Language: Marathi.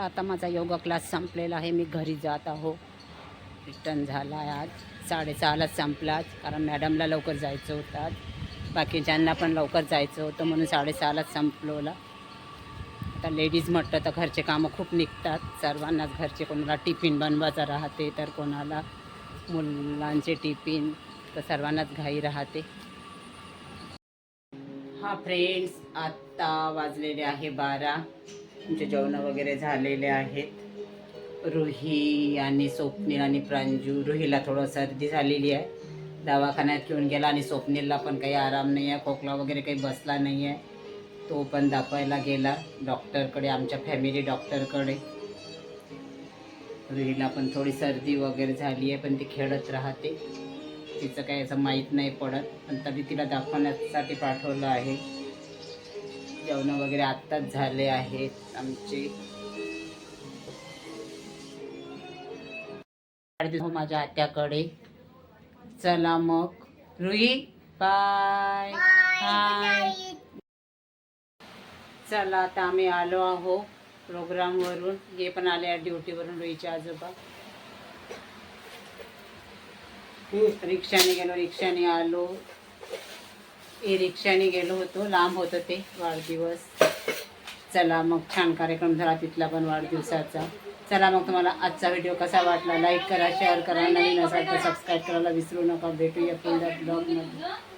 आता माझा योगा क्लास संपलेला आहे. मी घरी जात आहो. रिटर्न झाला आहे आज. साडेसहालाच संपला आज कारण मॅडमला लवकर जायचं होतं आज. बाकीच्यांना पण लवकर जायचं होतं म्हणून साडेसहालाच संपलोला. आता लेडीज म्हटलं तर घरचे कामं खूप निघतात. सर्वांनाच घरचे कोणाला टिफिन बनवायचा राहते तर कोणाला मुलांचे टिफिन तर सर्वांनाच घाई राहते. हा फ्रेंड्स आत्ता वाजलेले आहे बारा. तुमचे जेवण वगैरे झालेले आहेत. रुही आणि स्वप्नील आणि प्रांजू रुहीला थोडं सर्दी झालेली आहे. दवाखान्यात घेऊन गेला आणि स्वप्नीलला पण काही आराम नाही आहे खोकला वगैरे काही बसला नाही आहे. तो पण दाखवायला गेला डॉक्टरकडे आमच्या फॅमिली डॉक्टरकडे. रुहीला पण थोडी सर्दी वगैरे झाली आहे पण ती खेळत राहते. तिचं काही असं माहीत नाही पडत पण तरी तिला दाखवण्यासाठी पाठवलं आहे. जेवण वगैरे आत्ताच झाले आहेत आमचे. वाढदिवस माझ्या आत्याकडे. चला मग. रुही बाय. हाय. चला आता आम्ही आलो आहो प्रोग्रामवरून. हे पण आले आहे ड्युटीवरून रुईचे आजोबा. रिक्षाने गेलो रिक्षाने आलो. ए रिक्षाने गेलो होतो. लांब होतं ते वाढदिवस. चला मग छान कार्यक्रम झाला तिथला पण वाढदिवसाचा. चला मग तुम्हाला आजचा व्हिडिओ कसा वाटला? लाईक करा शेअर करा. नवीन असाल तर सबस्क्राईब करायला विसरू नका. भेटूया पुढल्या ब्लॉगमध्ये